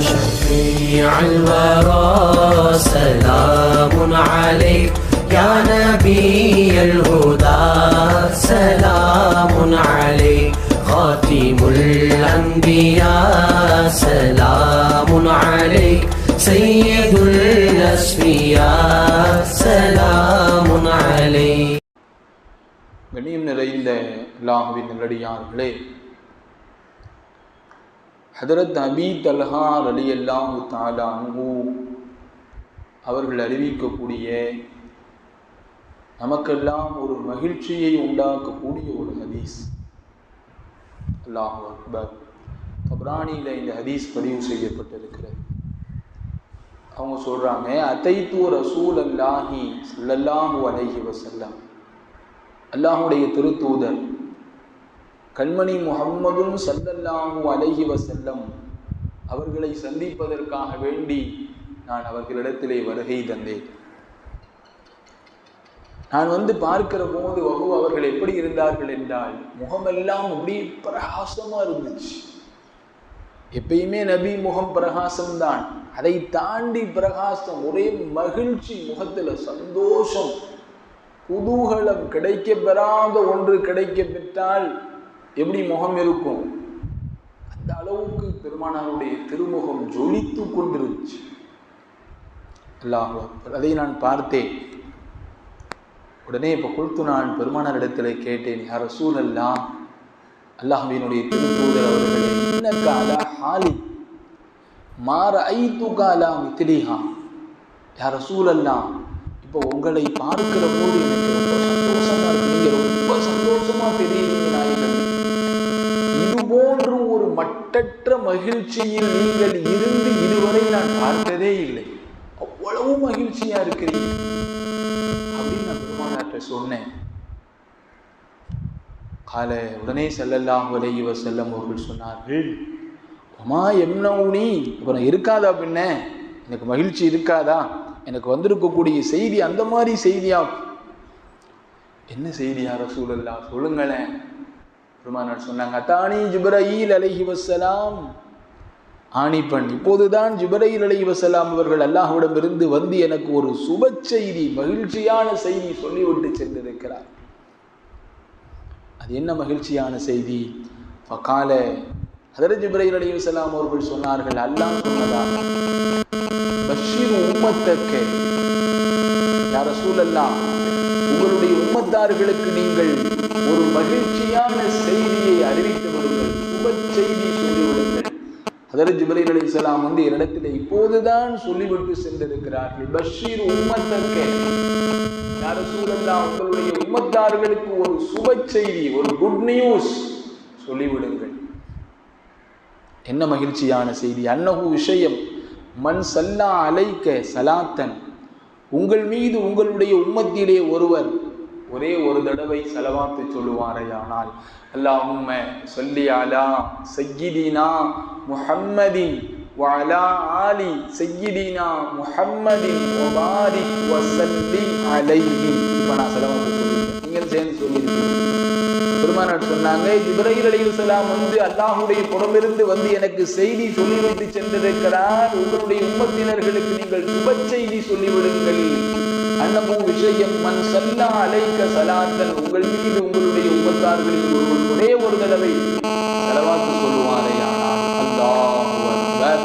شفيع الورى سلام عليك يا نبي الهدى سلام عليك خاتم الأنبياء سلام عليك سيد الأسفياء سلام عليك கண்ணியம் நிறைந்த அல்லாஹுவின் நல்லடியார்களே ஹதரத் அபி தல்ஹா அலி அல்லாஹு தாலானு அவர்கள் அறிவிக்கக்கூடிய நமக்கெல்லாம் ஒரு மகிழ்ச்சியை உண்டாக்கக்கூடிய ஒரு ஹதீஸ். அல்லாஹு அக்பர். தப்ரானியில் இந்த ஹதீஸ் பதிவு செய்யப்பட்டிருக்கிறது. அவங்க சொல்றாங்க அத்தைத்து ரசூல் அல்லாஹி சல்லல்லாஹு அலைஹி வசல்லாம் அல்லாஹுடைய திருத்தூதர் கண்மணி முகம்மதும் சல்லல்லாஹூ அலஹி வசல்லம் அவர்களை சந்திப்பதற்காக வேண்டி நான் அவர்களிடத்திலே வருகை தந்தேன். நான் வந்து பார்க்கிற போது வகு அவர்கள் எப்படி இருந்தார்கள் என்றால் முகமெல்லாம் அப்படி பிரகாசமா இருந்துச்சு. எப்பயுமே நபி முகம் பிரகாசம்தான். அதை தாண்டி பிரகாசம் ஒரே மகிழ்ச்சி முகத்துல சந்தோஷம். குதூகலம் கிடைக்க பெறாத ஒன்று கிடைக்க பெற்றால் எப்படி முகம் இருக்கும்? அந்த அளவுக்கு பெருமானாருடைய திருமுகம் ஜொலித்து கொண்டிருந்துச்சு. அல்லாஹ் அதை நான் பார்த்தேன். உடனே இப்போ கொடுத்து நான் பெருமானாரிடத்தில் கேட்டேன் யார் ரசூல் அல்லா அல்லாஹினுடைய திருத்தூதர் அவர்களே இன்னக்க ஹாலி மாற ஐத்து காலா மித்திரிஹா யார் ரசூல் அல்லா இப்போ உங்களை பார்க்கிற போது எனக்கு ரொம்ப சந்தோஷமா இருக்கு. நீங்க ரொம்ப சந்தோஷமா தெரியுறீங்க மகிழ்ச்சியில் நீங்கள் இருந்து இதுவரை நான் பார்த்ததே இல்லை. அவ்வளவு மகிழ்ச்சியா இருக்கிறீங்க அப்படின்னு நான் பெருமானார்ட்ட சொன்னேன். கால உடனே செல்லல்லாஹு அலைஹி வஸல்லம் அவர்கள் சொன்னார்கள் அம்மா எம்னவுனி அப்புறம் இருக்காதா பின்ன? எனக்கு மகிழ்ச்சி இருக்காதா? எனக்கு வந்திருக்கக்கூடிய செய்தி அந்த மாதிரி செய்தியா? என்ன செய்தியா ரசூலல்லா சொல்லுங்களேன். பெருமானார் சொன்னாங்க அத்தானி ஜிப்ரஹீல் அலஹி வசலாம் ஆணிப்பண் இப்போதுதான் ஜிபரையில் அலை வசலாம் அவர்கள் அல்லாஹ்விடமிருந்து வந்து எனக்கு ஒரு சுப செய்தி மகிழ்ச்சியான செய்தி சொல்லிவிட்டு சென்றிருக்கிறார். அது என்ன மகிழ்ச்சியான செய்தி? ஃபகால ஹதரத் ஜிப்ரீல் அலைஹி வசலாம் அவர்கள் சொன்னார்கள் அல்லாஹ் சொன்னதாக பஷீர் உம்மத்தக்க யார் உங்களுடைய உம்மத்தார்களுக்கு நீங்கள் ஒரு மகிழ்ச்சியான செய்தியை அறிவித்து வருங்கள் சுப செய்தி சொல்லிவிடுங்கள். ஹதரத் ஜிப்ரீல் இஸ்லாம் வந்து என்னிடத்தில் இப்போதுதான் சொல்லிவிட்டு சென்றிருக்கிறார்கள். பஷீர் உம்மத்தக்க. உங்களுடைய உம்மத்தார்களுக்கு ஒரு சுப செய்தி ஒரு குட் நியூஸ் சொல்லிவிடுங்கள். என்ன மகிழ்ச்சியான செய்தி? அன்னகு விஷயம் மண் சல்லா அலைக்க சலாத்தன். உங்கள் மீது உங்களுடைய உம்மத்திலே ஒருவர் ஒரே ஒரு தடவை செலவாத்து சொல்லுவாரையானால் அல்லாஹும்ம சொல்லி அலா சையிதினா முஹம்மதின் وعلى آل سيدنا محمد وبارك وسلم عليه இப்போ நான் செலவாத்து சொல்லியிருக்கேன் நீங்கள் சேர்ந்து சொல்லியிருக்கீங்க பெருமானார் சொன்னாங்க இப்ராஹிம் அலைஹிஸ்ஸலாம் வந்து அல்லாஹ்வுடைய புறமிருந்து வந்து எனக்கு செய்தி சொல்லிவிட்டு சென்றிருக்கிறார் உங்களுடைய உம்மத்தினர்களுக்கு நீங்கள் சுப செய்தி சொல்லிவிடுங்கள் அன்னமோ விஷயம் மண் சல்லா அலைக்க சலாத்தன் உங்கள் மீது உங்களுடைய உபத்தார்களில் ஒருவர் ஒரே ஒரு தடவை செலவாத்து சொல்லுவாரையானால் அல்லாஹு அக்பர்.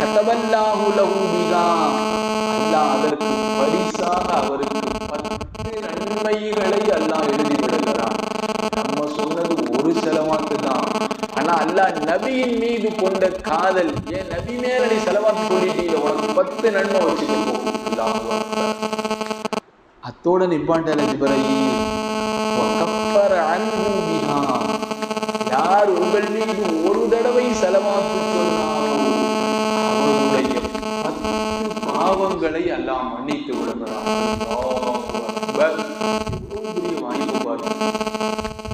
கதவல்லாஹு லஹு அல்லாஹ் அதற்கு பரிசாக அவருக்கு பத்து நன்மைகளை அல்லாஹ் எழுதி விடுகிறான் நம்ம சொன்னது ஒரு செலவாத்து தான். ஆனா அல்லாஹ் நபியின் மீது கொண்ட காதல் ஏன் நபி மேல நீ செலவாத்து சொல்லிட்டீங்க? உனக்கு பத்து நன்மை வச்சுக்கோ அல்லாஹ் அத்தோட நிப்பாண்டல ஜிப்ரீல் யார் உங்கள் மீது ஒரு தடவை செலவாக்கு அவருடைய பத்து பாவங்களை எல்லாம் மன்னித்து விடுகிறார்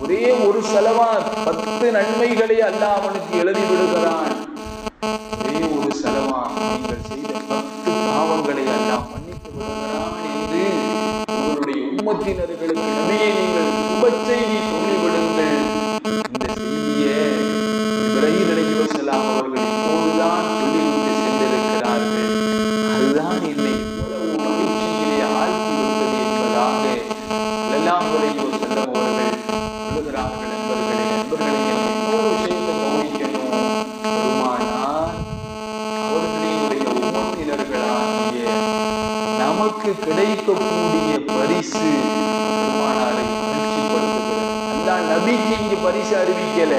ஒரே ஒரு செலவா பத்து நன்மைகளை அல்லாஹ் அவனுக்கு எழுதி விடுகிறார் பாவங்களை எல்லாம் மன்னித்து விடுகிறான் என்று உங்களுடைய உம்மத்தினர்களுக்கு அல்லாக்கு கிடைக்கக்கூடிய பரிசு நபிக்கு பரிசு அறிவிக்கல.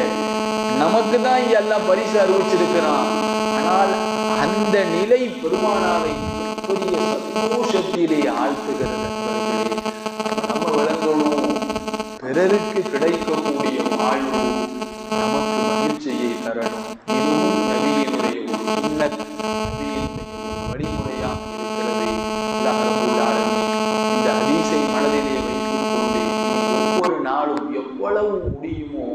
நமக்கு தான் இங்க எல்லாம் பரிசு அறிவிச்சிருக்கிறான். ஆனால் அந்த நிலை பெருமானாரை பெரிய சந்தோஷத்திலே ஆழ்த்துகிறது நம்ம விளங்கணும் பிறருக்கு கிடைக்கக்கூடிய வாழ்வு எவ்வளவு முடியுமோ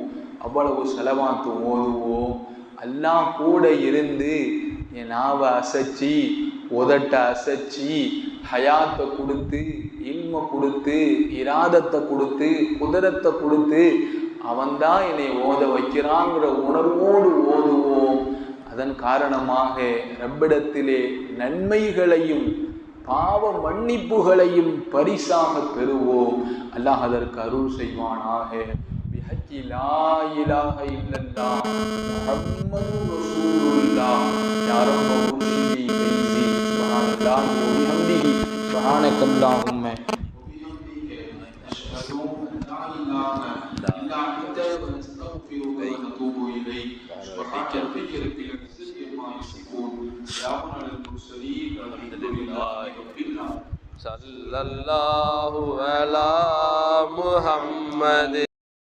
அவ்வளவு செலவாத்து ஓதுவோம் எல்லாம் கூட இருந்து என் நாவை அசைச்சி உதட்டை அசைச்சி ஹயாத்தை கொடுத்து இன்மை கொடுத்து இராதத்தை கொடுத்து குதிரத்தை கொடுத்து அவன்தான் என்னை ஓத வைக்கிறாங்கிற உணர்வோடு ஓதுவோம். அதன் காரணமாக ரப்பிடத்திலே நன்மைகளையும் பாவ மன்னிப்புகளையும் பரிசாக பெறுவோம். அல்லாஹ் அதற்கு அருள் செய்வானாக. التي لا إله إلا الله محمد رسول الله يا رب مرشدي بيزي سبحان الله وبحمده سبحانك اللهم. سبحانك ربك رب العزة عما يصفون سلام على المرسلين والحمد لله رب العالمين صلى الله على محمد